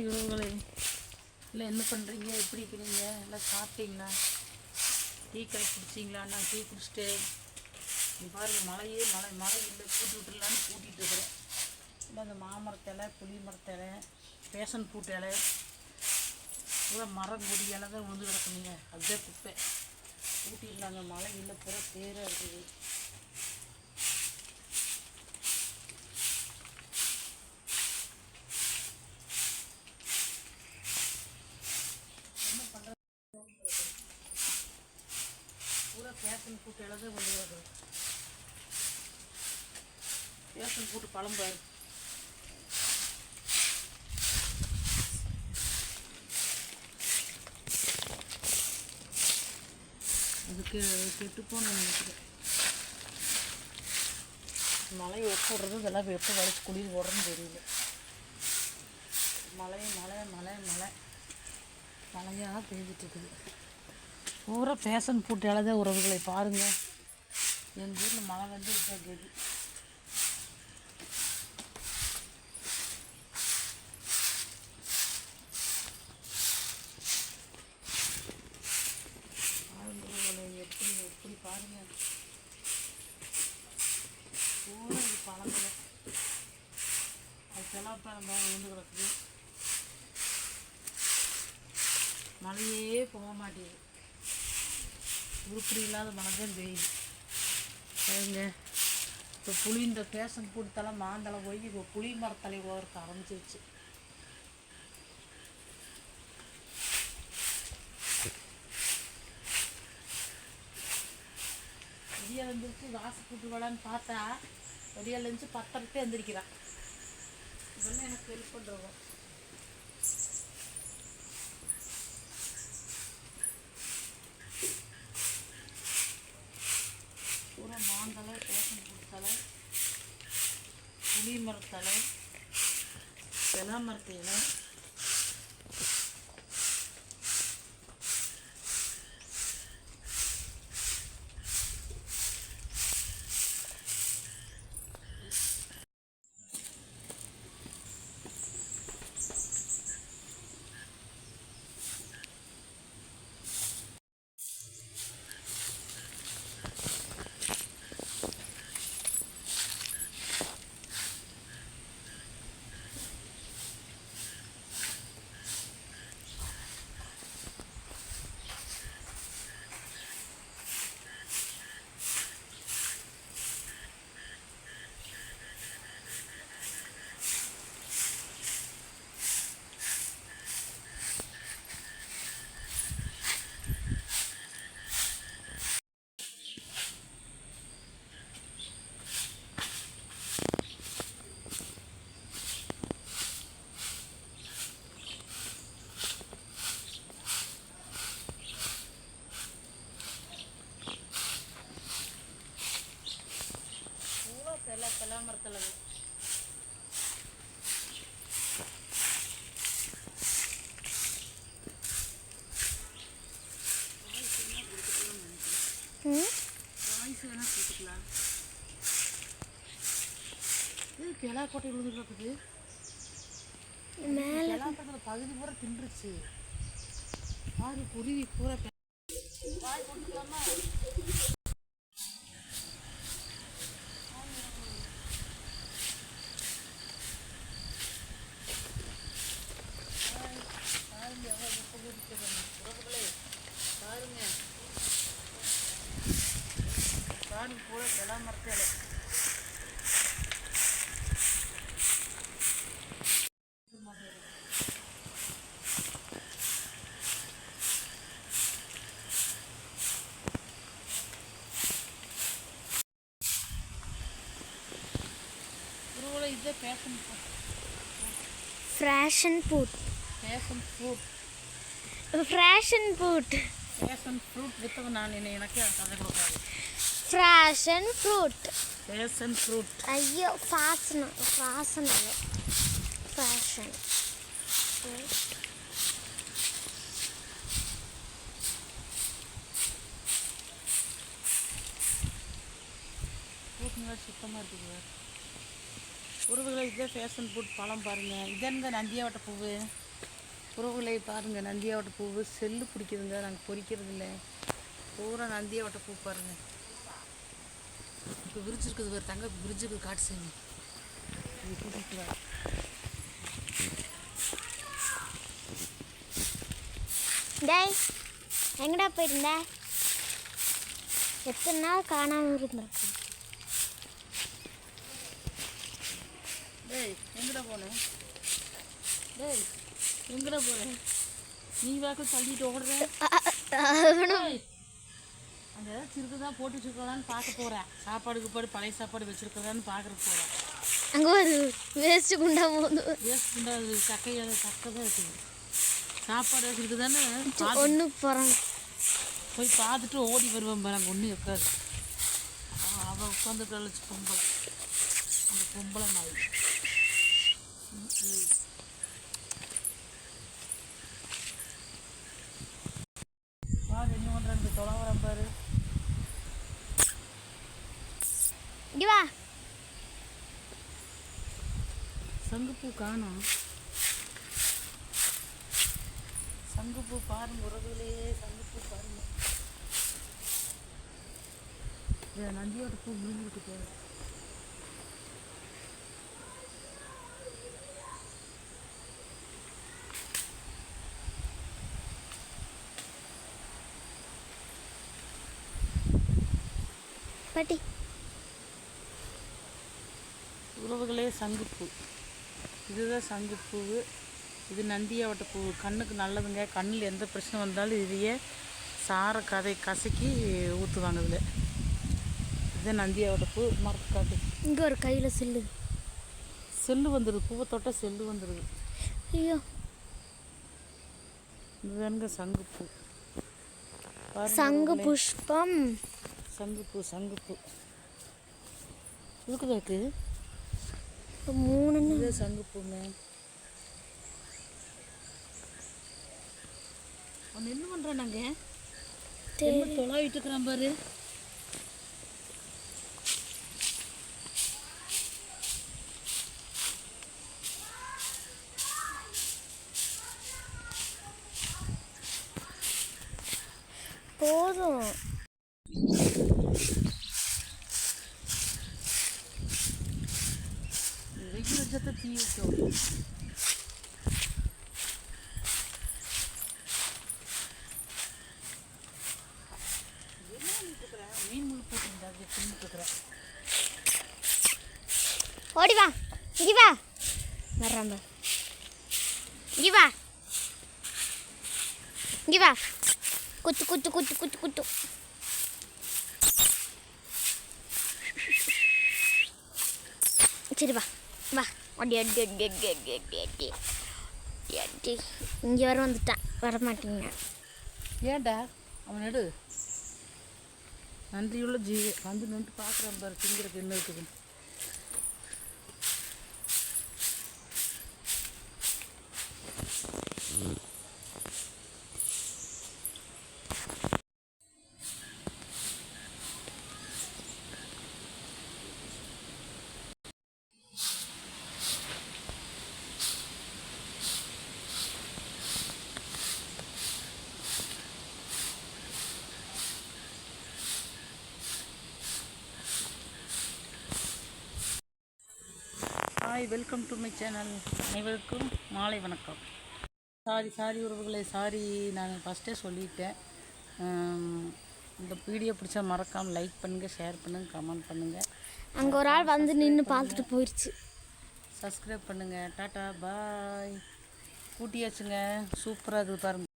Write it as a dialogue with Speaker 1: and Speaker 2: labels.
Speaker 1: Hi உறவுகளே இல்லை என்ன பண்ணுறீங்க எப்படி இருக்கிறீங்க எல்லாம் சாப்பிட்டீங்களா? டீ கடை குடிச்சிங்களா? நான் டீ குடிச்சிட்டு இங்க பாருங்க மழையே மழை மழை இல்லை. கூட்டி விட்டுலான்னு கூட்டிகிட்டு இருக்கிறேன். இல்லை அந்த மாமரத்தலை புளி மரத்தலை பேசன் பூட்டு இலை பூரா மரம் கொடி இலை தான் விழுந்து கிடக்குங்க அப்படியே குப்பை. கூட்டிடலாங்க மழை இல்லை பூரா பேராக இருக்குது பூரா பேசன் பூட்டு இலை தான் விழுந்து கிடக்குது பேசன் பூட்டு பழம் பாரு. அதுக்கு கெட்டு போன நினைக்கிறேன். மழை எப்போ விடுறது? இதெல்லாம் எப்போ வலிச்சு குளிர் போடுறதுன்னு தெரியல. மழை மழை மழை மழை. மழையாக பெய்ஞ்சிட்டு இருக்குது பூரா பேஷன் பூட்டு இழந்த உறவுகளை பாருங்கள் எங்கள் ஊரில் மழை வந்து இப்போ கெதி பாருங்க உறவுகளே, எப்படி எப்படி பாருங்கள் பூரா இது பழங்கள் அது செலாப்பழம் தான் விழுந்து கிடக்குது மழையே போக மாட்டேங்குது. உருப்படி இல்லாத மழை தான் பெய்யுது. சரிங்க இப்போ புளி இந்த பேஷன் பூட்டலை மாந்தலை போய் இப்போ புளி மரத்தலை போகிறதுக்கு ஆரம்பிச்சிருச்சு. விடியல் வந்துருச்சு வாசல் கூட்டு விளான்னு பார்த்தா விடியல் எழுந்துச்சு பத்தரைக்கே எந்திரிக்கிறான் இதெல்லாம் எனக்கு ஹெல்ப் பண்ணுறோம் பூரா மாந்தலை பேசன் பூத்தலை புளி மரத்தலை பெலா மரத்து இலை. கிளா கோட்டை விழுந்து கிடக்குது பகுதி பூரா தின்றுச்சு. பாரு குருவி பூரா பாருங்க. பாருங்க பூரா கிளா மரத்தில். உறவுகளை இதே பேஷன்
Speaker 2: ஃப்ராஷன் பூட்
Speaker 1: பேஷன் ஃப்ரூட்
Speaker 2: ஃப்ராஷன் பூட்
Speaker 1: பேஷன் ஃப்ரூட் வித்தவன் நான் என்ன எனக்கு கதை கொடுக்காது
Speaker 2: ஃப்ராஷன் ஃப்ரூட்
Speaker 1: பேஷன் ஃப்ரூட்
Speaker 2: ஐயோ ஃபாசனம் ஃபாசனம் ஃப்ராஷன்
Speaker 1: ஃப்ரூட்ங்க சுத்தமாக இருக்குது உறவுகளை இதே ஃபேஷன் ஃபுட் பழம் பாருங்கள் இதான் நந்தியாவட்ட பூவு? உறவுகளை பாருங்கள் நந்தியாவட்ட பூவு. செல்லு பிடிக்குதுங்க. நாங்கள் பொறிக்கிறது இல்லை பூரா நந்தியாவட்ட பூ பாருங்கள் இப்போ விரிச்சிருக்குது ஒரு தங்க பிரிட்ஜுக்கு காட்டு செய்யுங்க இது கூட்டிகிட்டு
Speaker 2: டேய் எங்கடா போயிருந்த? எத்தனை நாள் காணாமல் இருந்திருக்கு
Speaker 1: டேய் எங்கடா போனேன் டேய் எங்கடா போகிறேன் நீ வாக்கு தள்ளிட்டு ஓடுற. டேய், அங்க ஏதாவது சிறுக்கு தான் போட்டு வச்சுருக்கலான்னு பார்க்க போகிறேன் சாப்பாடு கீப்பாடு பழைய சாப்பாடு வச்சுருக்கலான்னு பார்க்கறக்கு போகிறேன்
Speaker 2: அங்கே ஒரு வேஸ்ட்டு குண்டா போகுது.
Speaker 1: வேஸ்ட் பண்ணுறது சக்கையாக சக்கை தான் இருக்குது சாப்பாடு வச்சுருக்கு தானே?
Speaker 2: ஒன்று போகிறாங்க
Speaker 1: போய் பார்த்துட்டு ஓடி வருவேன் பாரு அங்கே ஒன்றும் இருக்காது. அவ- அவ உட்காந்து கழிச்சு பொம்பளை. அந்த பொம்பளை நாய் ம், ம். பாரு என்ன பண்ணுறாங்க தொலைவரம் பாரு
Speaker 2: இங்க வா.
Speaker 1: சங்குப்பூ காணும் சங்குப்பூ பாருங்க உறவுகளே சங்குப்பூ பாருங்க. நந்தியோட பூ முடிஞ்சுக்கிட்டு போகுது
Speaker 2: பாட்டி.
Speaker 1: உறவுகளே சங்குப்பூ. இதுதான் சங்குப்பூவு. இது நந்தியாவட்ட பூ. கண்ணுக்கு நல்லதுங்க. கண்ணில் எந்த பிரச்சனை வந்தாலும் இதையே சார கதை கசக்கி ஊற்றுவாங்க இதில். இதுதான் நந்தியாவட்ட பூ. காட்டு.
Speaker 2: இங்கே ஒரு கையில் சில்லு.
Speaker 1: செல்லு வந்துடுது பூவை தொட்டால் செல்லு வந்துடுது
Speaker 2: ஐயோ.
Speaker 1: இதுதானுங்க சங்குப்பூ.
Speaker 2: சங்கு. புஷ்பம்.
Speaker 1: சங்குப்பூ சங்குப்பூ. இருக்குதா இருக்கு?
Speaker 2: மூணுன்னு
Speaker 1: இதுதான் சங்குப்பூங்க அவன் என்ன பண்ணுறான் நாங்கள் தொலாவிட்டு இருக்கிறான் பாரு.
Speaker 2: போதும்.
Speaker 1: இருக்கிறேன்
Speaker 2: ஓடி வா இங்கே வா. வர்றான் இங்கே வா. இங்கே வா. குத்து குத்து குத்து குத்து குத்து. சரி வா. வா. அடி அடி அடி அடி அடி அடி அடி அடி. அடி இங்கே வர வந்துட்டான். வர ஏண்டா
Speaker 1: ஏன்டா? அவன் எடு. நன்றியுள்ள ஜீவி வந்து நின்று பார்க்குறான் பாரு திங்கிறதுக்கு என்ன இருக்குது. Hi welcome to my channel. அனைவருக்கும் மாலை வணக்கம். சாரி சாரி உறவுகளை சாரி நான் ஃபஸ்ட்டே சொல்லிட்டேன். இந்த வீடியோ பிடிச்சா மறக்காமல் லைக் பண்ணுங்கள் ஷேர் பண்ணுங்கள் கமெண்ட் பண்ணுங்கள்
Speaker 2: அங்கே ஒரு ஆள் வந்து நின்று பார்த்துட்டு போயிடுச்சு
Speaker 1: சப்ஸ்கிரைப் பண்ணுங்கள் டாட்டா பாய் கூட்டியாச்சுங்க. சூப்பராக இருக்குது பாருங்க.